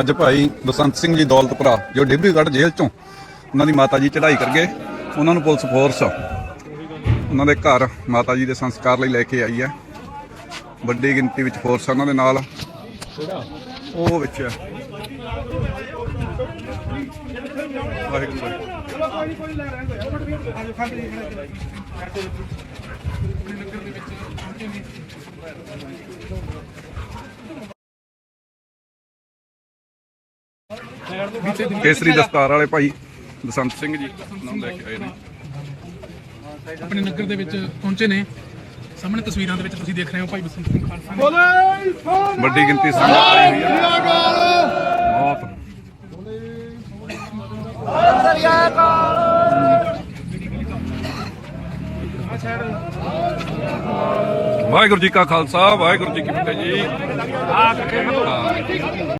ਅੱਜ ਭਾਈ ਬਸੰਤ ਸਿੰਘ ਜੀ ਦੌਲਤਪੁਰਾ ਜੋ ਡਿਬਰੀਗੜ੍ਹ ਜੇਲ੍ਹ ਚੋਂ ਉਹਨਾਂ ਦੀ ਮਾਤਾ ਜੀ ਚੜ੍ਹਾਈ ਕਰ ਗਏ, ਉਹਨਾਂ ਨੂੰ ਪੁਲਿਸ ਫੋਰਸ ਉਹਨਾਂ ਦੇ ਘਰ ਮਾਤਾ ਜੀ ਦੇ ਸੰਸਕਾਰ ਲਈ ਲੈ ਕੇ ਆਈ ਹੈ। ਵੱਡੀ ਗਿਣਤੀ ਵਿੱਚ ਫੋਰਸ ਉਹਨਾਂ ਦੇ ਨਾਲ। ਉਹ ਵਿੱਚ ਵਾਹਿਗੁਰੂ ਕੇਸਰੀ ਦਸਤਾਰ ਵਾਲੇ ਭਾਈ ਬਸੰਤ ਸਿੰਘ ਜੀ ਨਾਮ ਲੈ ਕੇ ਆਏ ਨੇ। ਆਪਣੇ ਨਗਰ ਦੇ ਵਿੱਚ ਪਹੁੰਚੇ ਨੇ। ਸਾਹਮਣੇ ਤਸਵੀਰਾਂ ਦੇ ਵਿੱਚ ਤੁਸੀਂ ਦੇਖ ਰਹੇ ਹੋ ਭਾਈ ਬਸੰਤ ਸਿੰਘ ਖਾਲਸਾ ਨੇ ਵੱਡੀ ਗਿਣਤੀ ਸੰਗਤ ਆਈ ਹੋਈ ਹੈ। ਬਹੁਤ। ਵਾਹਿਗੁਰੂ ਜੀ ਕਾ ਖਾਲਸਾ ਵਾਹਿਗੁਰੂ ਜੀ ਕੀ ਫਤਿਹ ਜੀ।